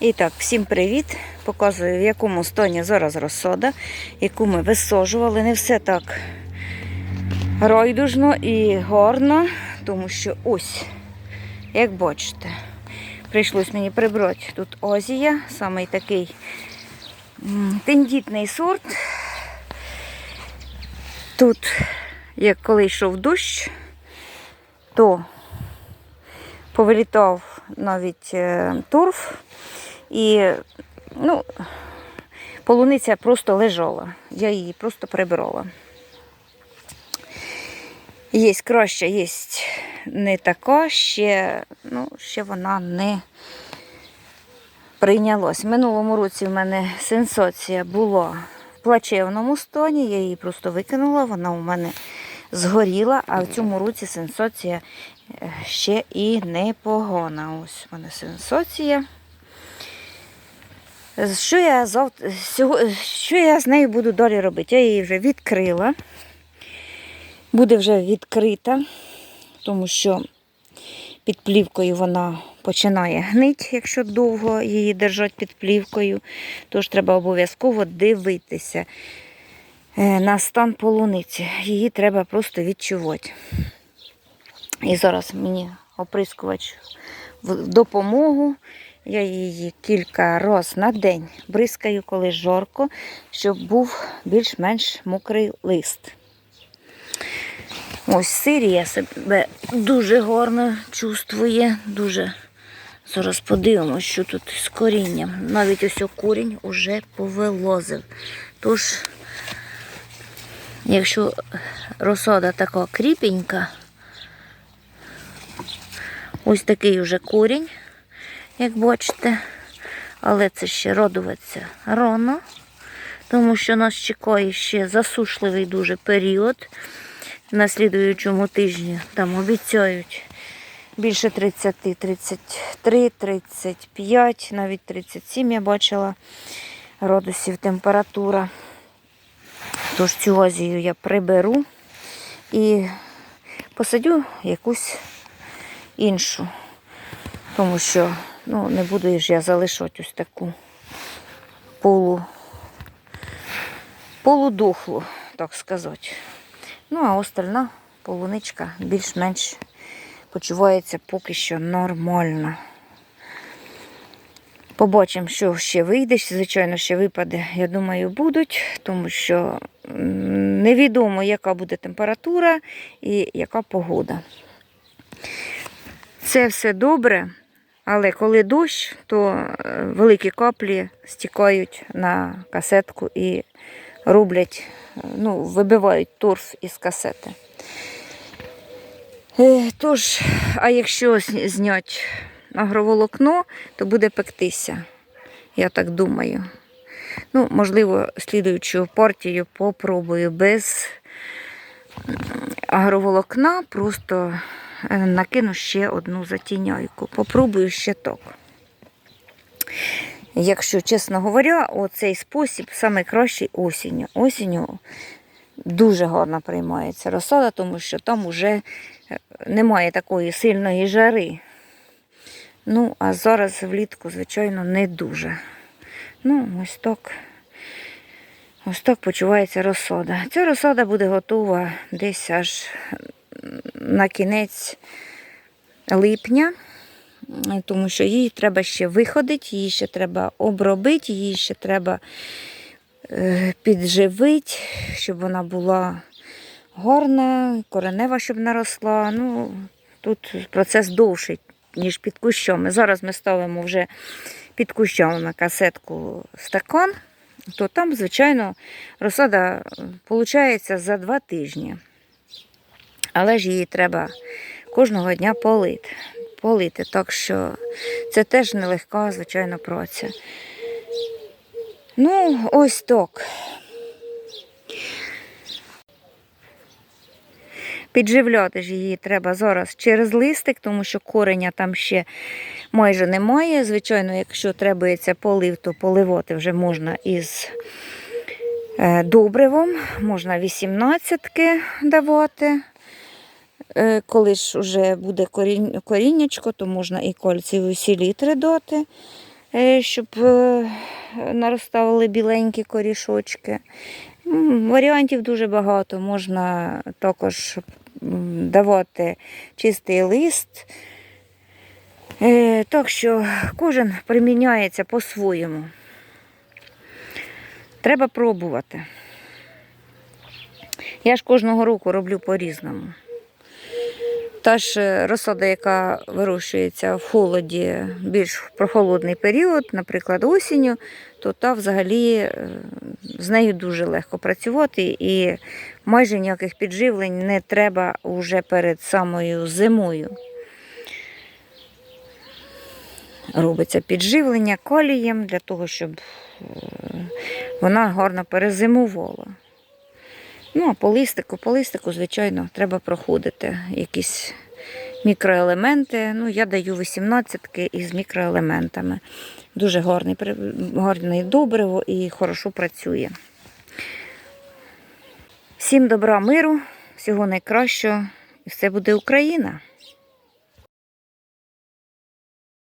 І так, всім привіт! Показую, в якому стані зараз розсада, яку ми висаджували. Не все так райдужно і гарно, тому що ось, як бачите, прийшлось мені прибрати тут Азія, самий такий тендітний сорт. Тут, як коли йшов дощ, то повилітав навіть е, торф. І ну, полуниця просто лежала. Я її просто прибирала. Є краща, є не така, ще, ну, ще вона не прийнялась. В минулому році в мене сенсація була в плачевному стані, я її просто викинула, вона у мене згоріла, а в цьому році сенсація е, ще і непогана. Ось у мене сенсація. Що я, завтра, що я з нею буду далі робити? Я її вже відкрила. Буде вже відкрита, тому що під плівкою вона починає гнити, якщо довго її держать під плівкою. Тож треба обов'язково дивитися е, на стан полуниці. Її треба просто відчувати. І зараз мені оприскувач в допомогу. Я її кілька разів на день бризкаю, коли жарко, щоб був більш-менш мокрий лист. Ось Сирія себе дуже гарно чувствує, дуже. Зараз подивимося, що тут з корінням. Навіть ось корінь уже повилозив. Тож, якщо розсада така кріпенька, ось такий уже корінь як бачите. Але це ще родуватися рано, тому що нас чекає ще засушливий дуже період. На слідуючому тижні там обіцяють більше 30, 33, 35, навіть 37 я бачила градусів температура. Тож цю азію я приберу і посадю якусь іншу. Тому що ну, не буду ж я залишати ось таку полу, полудохлу, так сказати. Ну, а остальна полуничка більш-менш почувається поки що нормально. Побачимо, що ще вийде. Звичайно, ще випаде, я думаю, будуть, тому що невідомо, яка буде температура і яка погода. Це все добре, але коли дощ, то е, великі каплі стікають на касетку і роблять, е, ну, вибивають торф із касети. Е, Тож, а якщо зняти агроволокно, то буде пектися, я так думаю. Ну, можливо, слідуючу партію попробую без агроволокна, просто накину ще одну затіняйку. Попробую ще так. Якщо чесно говоря, оцей спосіб найкращий осінню. Осінню дуже гарно приймається розсада, тому що там вже е, немає такої сильної жари. Ну, а зараз влітку, звичайно, не дуже. Ну, ось так. Ось так почувається розсада. Ця розсада буде готова десь аж на кінець липня, тому що її треба ще виходити, її ще треба обробити, її ще треба е, підживити, щоб вона була гарна, коренева, щоб наросла. Ну, тут процес довший, ніж під кущами. Зараз ми ставимо вже під кущами на касетку стакан, то там, звичайно, розсада виходить за два тижні. Але ж її треба кожного дня полити. полити. Так що це теж нелегка, звичайно, праця. Ну, ось так. Підживляти ж її треба зараз через листик, тому що кореня там ще майже немає. Звичайно, якщо требується полив, то поливати вже можна із е, добривом, можна 18-ки давати. Е, Коли ж вже буде коріннячко, то можна і кальцієві селітри дати. е, щоб е, нароставили біленькі корішочки. Варіантів дуже багато. Можна також давати чистий лист. Так що кожен приміняється по-своєму. Треба пробувати. Я ж кожного року роблю по-різному. Та ж е, розсада, яка вирощується в холоді, більш в прохолодний період, наприклад, осінню, то та взагалі е, з нею дуже легко працювати і майже ніяких підживлень не треба вже перед самою зимою. Робиться підживлення колієм для того, щоб е, вона гарно перезимувала. Ну, а по листику, по листику, звичайно, треба проходити якісь мікроелементи. Ну, я даю 18 із мікроелементами. Дуже гарний, гарне добриво і хорошо працює. Всім добра, миру, всього найкращого, і все буде Україна!